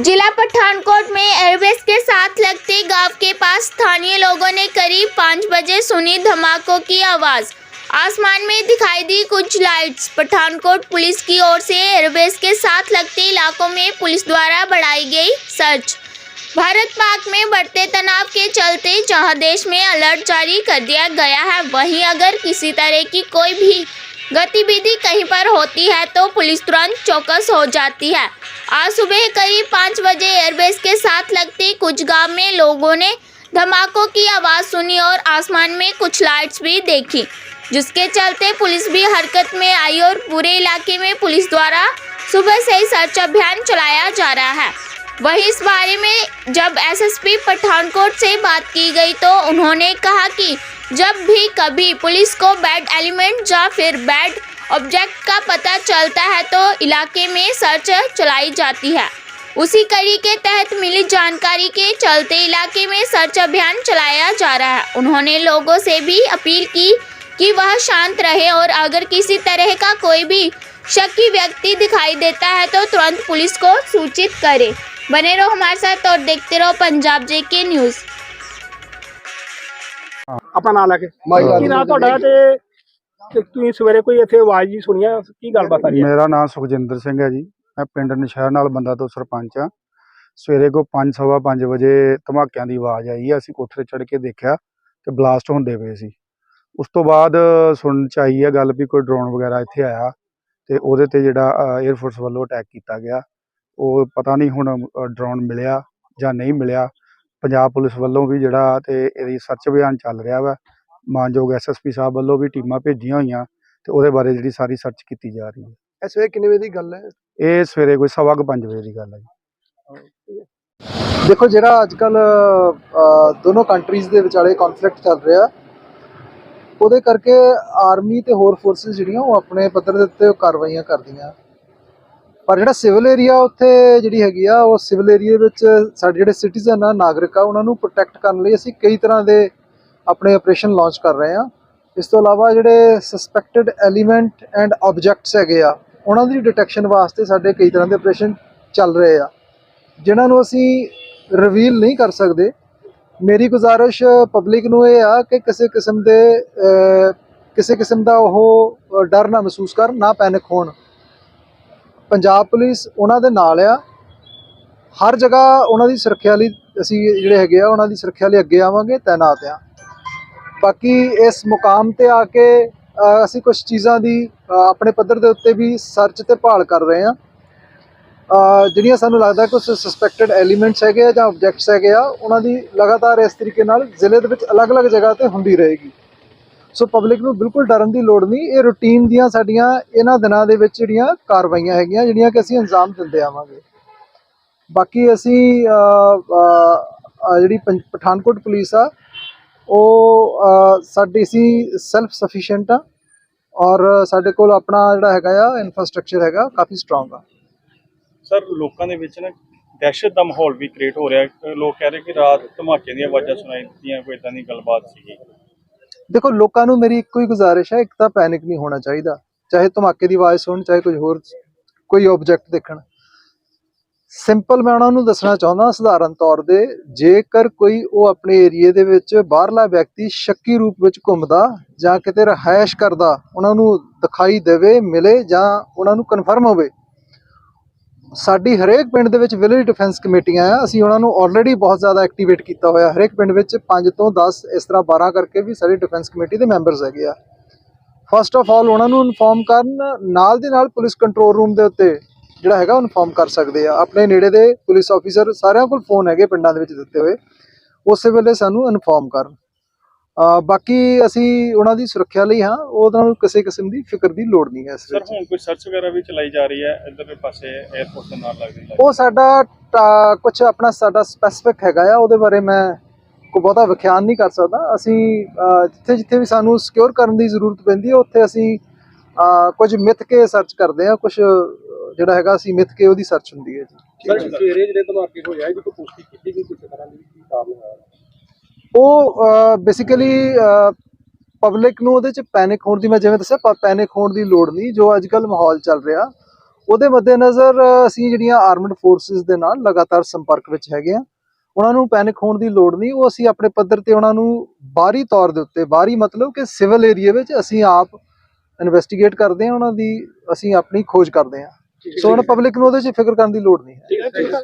जिला पठानकोट में एयरबेस के साथ लगते गाँव के पास स्थानीय लोगों ने करीब पाँच बजे सुनी धमाकों की आवाज़। आसमान में दिखाई दी कुछ लाइट्स पठानकोट पुलिस की ओर से एयरबेस के साथ लगते इलाकों में पुलिस द्वारा बढ़ाई गई सर्च भारत पाक में बढ़ते तनाव के चलते जहाँ देश में अलर्ट जारी कर दिया गया है, वहीं अगर किसी तरह की कोई भी गतिविधि कहीं पर होती है तो पुलिस तुरंत चौकस हो जाती है। आज सुबह करीब पाँच बजे एयरबेस के साथ लगते कुछ गाँव में लोगों ने धमाकों की आवाज़ सुनी और आसमान में कुछ लाइट्स भी देखी, जिसके चलते पुलिस भी हरकत में आई और पूरे इलाके में पुलिस द्वारा सुबह से ही सर्च अभियान चलाया जा रहा है। वहीं इस बारे में जब एसएसपी पठानकोट से बात की गई तो उन्होंने कहा कि जब भी कभी पुलिस को बैड एलिमेंट या फिर बैड ऑब्जेक्ट का पता चलता है तो इलाके में सर्च चलाई जाती है। उसी कड़ी के तहत मिली जानकारी के चलते इलाके में सर्च अभियान चलाया जा रहा है। उन्होंने लोगों से भी अपील की कि वह शांत रहे और अगर किसी तरह का कोई भी शक्की व्यक्ति दिखाई देता है तो तुरंत पुलिस को सूचित करे। बने रहो हमारे साथ और देखते रहो पंजाब जे के न्यूज। ਆਪਾਂ ਨਾਂ ਲੈ ਕੇ ਕੀ ਨਾਂ ਤੁਹਾਡਾ ਤੇ ਤੁਸੀਂ ਸਵੇਰੇ ਕੋਈ ਇੱਥੇ ਆਵਾਜ਼ ਜੀ ਸੁਣੀ ਆ ਕੀ ਗੱਲਬਾਤ ਆ ਰਹੀ ਮੇਰਾ ਨਾਮ ਸੁਖਜਿੰਦਰ ਸਿੰਘ ਹੈ ਜੀ ਮੈਂ ਪਿੰਡ ਨਸ਼ਹਿਰ ਨਾਲ ਬੰਦਾ ਤੋਂ ਸਰਪੰਚ ਆ। ਸਵੇਰੇ ਕੋ 5:30 ਵਜੇ ਧਮਾਕਿਆਂ ਦੀ ਆਵਾਜ਼ ਆਈ ਆ। ਅਸੀਂ ਕੋਠੇ ਚੜ ਕੇ ਦੇਖਿਆ ਤੇ ਬਲਾਸਟ ਹੁੰਦੇ ਪਏ ਸੀ। ਉਸ ਤੋਂ ਬਾਅਦ ਸੁਣਨ ਚ ਆਈ ਆ ਗੱਲ ਵੀ ਕੋਈ ਡਰੋਨ ਵਗੈਰਾ ਇੱਥੇ ਆਇਆ ਤੇ ਉਹਦੇ ਤੇ ਜਿਹੜਾ 에ਅਰ ਫੋਰਸ ਵੱਲੋਂ ਅਟੈਕ ਕੀਤਾ ਗਿਆ। ਉਹ ਪਤਾ ਨਹੀਂ ਹੁਣ ਡਰੋਨ ਮਿਲਿਆ ਜਾਂ ਨਹੀਂ ਮਿਲਿਆ। ਪੰਜਾਬ ਪੁਲਿਸ ਵੱਲੋਂ ਵੀ ਜਿਹੜਾ ਤੇ ਇਹਦੀ ਸਰਚ ਅਭਿਆਨ ਚੱਲ ਰਿਹਾ ਵਾ ਮਾਨਯੋਗ ਐਸਐਸਪੀ ਸਾਹਿਬ ਵੱਲੋਂ ਵੀ ਟੀਮਾਂ ਭੇਜੀਆਂ ਹੋਈਆਂ ਤੇ ਉਹਦੇ ਬਾਰੇ ਜਿਹੜੀ ਸਾਰੀ ਸਰਚ ਕੀਤੀ ਜਾ ਰਹੀ ਹੈ। ਇਸ ਵੇਲੇ ਕਿੰਨੇ ਵਜੇ ਦੀ ਗੱਲ ਹੈ? ਇਹ ਸਵੇਰੇ ਕੋਈ ਸਵਾ ਕੁ ਪੰਜ ਵਜੇ ਦੀ ਗੱਲ ਹੈ ਜੀ। ਦੇਖੋ ਜਿਹੜਾ ਅੱਜ ਕੱਲ ਦੋਨੋਂ ਕੰਟਰੀਜ਼ ਦੇ ਵਿਚਾਲੇ ਕਨਫਲਿਕਟ ਚੱਲ ਰਿਹਾ ਉਹਦੇ ਕਰਕੇ ਆਰਮੀ ਤੇ ਹੋਰ ਫੋਰਸਸ ਜਿਹੜੀਆਂ ਉਹ ਆਪਣੇ ਪੱਧਰ ਦੇ ਉੱਤੇ ਕਾਰਵਾਈਆਂ ਕਰਦੀਆਂ। ਪਰ ਜਿਹੜਾ ਸਿਵਲ ਏਰੀਆ ਉੱਥੇ ਜਿਹੜੀ ਹੈਗੀ ਆ, ਉਹ ਸਿਵਲ ਏਰੀਆ ਵਿੱਚ ਸਾਡੇ ਜਿਹੜੇ ਸਿਟੀਜ਼ਨ ਆ, ਨਾਗਰਿਕ ਆ, ਉਹਨਾਂ ਨੂੰ ਪ੍ਰੋਟੈਕਟ ਕਰਨ ਲਈ ਅਸੀਂ ਕਈ ਤਰ੍ਹਾਂ ਦੇ ਆਪਣੇ ਆਪਰੇਸ਼ਨ ਲਾਂਚ ਕਰ ਰਹੇ ਆ। ਇਸ ਤੋਂ ਇਲਾਵਾ ਜਿਹੜੇ ਸਸਪੈਕਟਡ ਐਲੀਮੈਂਟ ਐਂਡ ਆਬਜੈਕਟਸ ਹੈਗੇ ਆ, ਉਹਨਾਂ ਦੀ ਡਿਟੈਕਸ਼ਨ ਵਾਸਤੇ ਸਾਡੇ ਕਈ ਤਰ੍ਹਾਂ ਦੇ ਆਪਰੇਸ਼ਨ ਚੱਲ ਰਹੇ ਆ। ਜਿਨ੍ਹਾਂ ਨੂੰ ਅਸੀਂ ਰਿਵੀਲ ਨਹੀਂ ਕਰ ਸਕਦੇ, ਮੇਰੀ ਗੁਜ਼ਾਰਿਸ਼ ਪਬਲਿਕ ਨੂੰ ਇਹ ਆ ਕਿ ਕਿਸੇ ਕਿਸਮ ਦੇ ਕਿਸੇ ਕਿਸਮ ਦਾ ਉਹ ਡਰ ਨਾ ਮਹਿਸੂਸ ਕਰਨ, ਨਾ ਪੈਨਿਕ ਹੋਣ। ਪੰਜਾਬ ਪੁਲਿਸ ਉਹਨਾਂ ਦੇ ਨਾਲ ਆ। ਹਰ ਜਗ੍ਹਾ ਉਹਨਾਂ ਦੀ ਸੁਰੱਖਿਆ ਲਈ ਅਸੀਂ ਜਿਹੜੇ ਹੈਗੇ ਆ, ਉਹਨਾਂ ਦੀ ਸੁਰੱਖਿਆ ਲਈ ਅੱਗੇ ਆਵਾਂਗੇ ਤਾਇਨਾਤ ਆ। ਬਾਕੀ ਇਸ ਮੁਕਾਮ ਤੇ ਆ ਕੇ ਅਸੀਂ ਕੁਝ ਚੀਜ਼ਾਂ ਦੀ ਆਪਣੇ ਪੱਧਰ ਦੇ ਉੱਤੇ ਵੀ ਸਰਚ ਤੇ ਭਾਲ ਕਰ ਰਹੇ ਆ। ਜਿਹੜੀਆਂ ਸਾਨੂੰ ਲੱਗਦਾ ਕੁਝ ਸਸਪੈਕਟਡ ਐਲੀਮੈਂਟਸ ਹੈਗੇ ਆ ਜਾਂ ਆਬਜੈਕਟਸ ਹੈਗੇ ਆ, ਉਹਨਾਂ ਦੀ ਲਗਾਤਾਰ ਇਸ ਤਰੀਕੇ ਨਾਲ ਜ਼ਿਲ੍ਹੇ ਦੇ ਵਿੱਚ ਅਲੱਗ-ਅਲੱਗ ਜਗ੍ਹਾ ਤੇ ਹੁੰਦੀ ਰਹੇਗੀ। ਸੋ ਪਬਲਿਕ ਨੂੰ ਬਿਲਕੁਲ ਡਰਨ ਦੀ ਲੋੜ ਨਹੀਂ। ਇਹ ਰੂਟੀਨ ਦੀਆਂ ਸਾਡੀਆਂ ਇਹਨਾਂ ਦਿਨਾਂ ਦੇ ਵਿੱਚ ਜਿਹੜੀਆਂ ਕਾਰਵਾਈਆਂ ਹੈਗੀਆਂ ਜਿਹੜੀਆਂ ਕਿ ਅਸੀਂ ਅੰਜਾਮ ਦਿੰਦੇ ਆਵਾਂਗੇ। ਬਾਕੀ ਅਸੀਂ ਜਿਹੜੀ ਪੰ- ਪਠਾਨਕੋਟ ਪੁਲਿਸ ਆ ਉਹ ਅ, ਸਾਡੀ ਸੀ ਸੈਲਫ ਸਫੀਸ਼ੀਐਂਟ ਆ ਔਰ ਸਾਡੇ ਕੋਲ ਆਪਣਾ ਜਿਹੜਾ ਹੈਗਾ ਆ ਇਨਫਰਾਸਟ੍ਰਕਚਰ ਹੈਗਾ ਕਾਫੀ ਸਟਰੋਂਗ ਆ। ਸਰ ਲੋਕਾਂ ਦੇ ਵਿੱਚ ਨਾ ਦਹਿਸ਼ਤ ਦਾ ਮਾਹੌਲ ਵੀ ਕ੍ਰੀਏਟ ਹੋ ਰਿਹਾ। ਲੋਕ ਕਹਿ ਰਹੇ ਕਿ ਰਾਤ ਧਮਾਕੇ ਦੀਆਂ ਆਵਾਜ਼ਾਂ ਸੁਣਾਈ ਦਿੱਤੀਆਂ ਕੋਈ ਇਦਾਂ ਦੀ ਗੱਲਬਾਤ ਸੀਗੀ। ਦੇਖੋ, ਲੋਕਾਂ ਨੂੰ ਮੇਰੀ ਇੱਕੋ ਹੀ ਗੁਜ਼ਾਰਿਸ਼ ਹੈ, ਇੱਕ ਤਾਂ ਪੈਨਿਕ ਨਹੀਂ ਹੋਣਾ ਚਾਹੀਦਾ। ਚਾਹੇ ਧਮਾਕੇ ਦੀ ਆਵਾਜ਼ ਸੁਣਨ, ਚਾਹੇ ਕੁਝ ਹੋਰ ਕੋਈ ਆਬਜੈਕਟ ਦੇਖਣ। ਸਿੰਪਲ ਮੈਂ ਉਹਨਾਂ ਨੂੰ ਦੱਸਣਾ ਚਾਹੁੰਦਾ, ਸਧਾਰਨ ਤੌਰ ਦੇ ਜੇਕਰ ਕੋਈ ਉਹ ਆਪਣੇ ਏਰੀਏ ਦੇ ਵਿੱਚ ਬਾਹਰਲਾ ਵਿਅਕਤੀ ਸ਼ੱਕੀ ਰੂਪ ਵਿੱਚ ਘੁੰਮਦਾ ਜਾਂ ਕਿਤੇ ਰਹਾਇਸ਼ ਕਰਦਾ, ਉਹਨਾਂ ਨੂੰ ਦਿਖਾਈ ਦੇਵੇ, ਮਿਲੇ ਜਾਂ ਉਹਨਾਂ ਨੂੰ ਕਨਫਰਮ ਹੋਵੇ ਸਾਡੀ ਹਰੇਕ ਪਿੰਡ ਦੇ ਵਿੱਚ ਵਿਲੇਜ ਡਿਫੈਂਸ ਕਮੇਟੀਆਂ ਆ, ਅਸੀਂ ਉਹਨਾਂ ਨੂੰ ਆਲਰੇਡੀ ਬਹੁਤ ਜ਼ਿਆਦਾ ਐਕਟੀਵੇਟ ਕੀਤਾ ਹੋਇਆ। ਹਰੇਕ ਪਿੰਡ ਵਿੱਚ 5 ਤੋਂ 10 ਇਸ ਤਰ੍ਹਾਂ 12 ਕਰਕੇ ਵੀ ਸਾਡੀ ਡਿਫੈਂਸ ਕਮੇਟੀ ਦੇ ਮੈਂਬਰਸ ਹੈਗੇ ਆ। ਫਸਟ ਆਫ ਆਲ ਉਹਨਾਂ ਨੂੰ ਇਨਫੋਰਮ ਕਰਨ, ਨਾਲ ਦੀ ਨਾਲ ਪੁਲਿਸ ਕੰਟਰੋਲ ਰੂਮ ਦੇ ਉੱਤੇ ਜਿਹੜਾ ਹੈਗਾ ਉਹ ਇਨਫੋਰਮ ਕਰ ਸਕਦੇ ਆ। ਆਪਣੇ ਨੇੜੇ ਦੇ ਪੁਲਿਸ ਆਫੀਸਰ ਸਾਰਿਆਂ ਕੋਲ ਫੋਨ ਹੈਗੇ ਪਿੰਡਾਂ ਦੇ ਵਿੱਚ ਦਿੱਤੇ ਹੋਏ। ਉਸੇ ਵੇਲੇ ਸਾਨੂੰ ਇਨਫੋਰਮ ਕਰਨ। ਬਾਕੀ ਅਸੀਂ ਉਹਨਾਂ ਦੀ ਸੁਰੱਖਿਆ ਲਈ ਹਾਂ ਉਹਨਾਂ ਨੂੰ ਕਿਸੇ ਕਿਸਮ ਦੀ ਫਿਕਰ ਦੀ ਲੋੜ ਨਹੀਂ ਹੈ ਇਸ ਸਰ ਹੁਣ ਕੋਈ ਸਰਚ ਵਗੈਰਾ ਵੀ ਚਲਾਈ ਜਾ ਰਹੀ ਹੈ ਇਧਰਲੇ ਪਾਸੇ 에ਅਰਪੋਰਟ ਦੇ ਨਾਲ ਲੱਗਦੀ ਲੱਗ ਉਹ ਸਾਡਾ ਕੁਝ ਆਪਣਾ ਸਾਡਾ ਸਪੈਸੀਫਿਕ ਹੈਗਾ ਆ ਉਹਦੇ ਬਾਰੇ ਮੈਂ ਕੋਈ ਬਹੁਤਾ ਵਿਖਿਆਨ ਨਹੀਂ ਕਰ ਸਕਦਾ। ਅਸੀਂ ਜਿੱਥੇ ਜਿੱਥੇ ਵੀ ਸਾਨੂੰ ਸਿਕਿਉਰ ਕਰਨ ਦੀ ਜ਼ਰੂਰਤ ਪੈਂਦੀ ਹੈ ਉੱਥੇ ਅਸੀਂ ਕੁਝ ਮਿੱਥ ਕੇ ਸਰਚ ਕਰਦੇ ਆ ਕੁਝ ਜਿਹੜਾ ਹੈਗਾ ਅਸੀਂ ਮਿੱਥ ਕੇ ਉਹਦੀ ਸਰਚ ਹੁੰਦੀ ਹੈ ਜੀ। ਸਰ ਸਵੇਰੇ ਜਿਹੜੇ ਧਮਾਕੇ ਹੋਏ ਆ ਇਹਦੀ ਕੋਈ ਪੁਸ਼ਟੀ ਕੀਤੀ ਗਈ ਕਿਸੇ ਤਰ੍ਹਾਂ ਦੀ ਕੀ ਕਾਰਨ ਹੋਇਆ ਉਹ ਬੇਸਿਕਲੀ ਪਬਲਿਕ ਨੂੰ ਉਹਦੇ ਚ ਪੈਨਿਕ ਹੋਣ ਦੀ ਮੈਂ ਜਿਵੇਂ ਦੱਸਿਆ ਪੈਨਿਕ ਹੋਣ ਦੀ ਲੋੜ ਨਹੀਂ ਜੋ ਅੱਜ ਕੱਲ ਮਾਹੌਲ ਚੱਲ ਰਿਹਾ। ਉਹਦੇ ਮੱਦੇਨਜ਼ਰ ਅਸੀਂ ਜਿਹੜੀਆਂ ਆਰਮਡ ਫੋਰਸਿਸ ਦੇ ਨਾਲ ਲਗਾਤਾਰ ਸੰਪਰਕ ਵਿੱਚ ਹੈਗੇ ਆ ਉਹਨਾਂ ਨੂੰ ਪੈਨਿਕ ਹੋਣ ਦੀ ਲੋੜ ਨਹੀਂ। ਉਹ ਅਸੀਂ ਆਪਣੇ ਪੱਧਰ ਤੇ ਉਹਨਾਂ ਨੂੰ ਬਾਹਰੀ ਤੌਰ ਦੇ ਉੱਤੇ ਬਾਹਰੀ ਮਤਲਬ ਕਿ ਸਿਵਲ ਏਰੀਆ ਵਿੱਚ ਅਸੀਂ ਆਪ ਇਨਵੈਸਟੀਗੇਟ ਕਰਦੇ ਹਾਂ ਉਹਨਾਂ ਦੀ ਅਸੀਂ ਆਪਣੀ ਖੋਜ ਕਰਦੇ ਹਾਂ ਸੋ ਹੁਣ ਪਬਲਿਕ ਨੂੰ ਉਹਦੇ 'ਚ ਫਿਕਰ ਕਰਨ ਦੀ ਲੋੜ ਨਹੀਂ ਹੈ।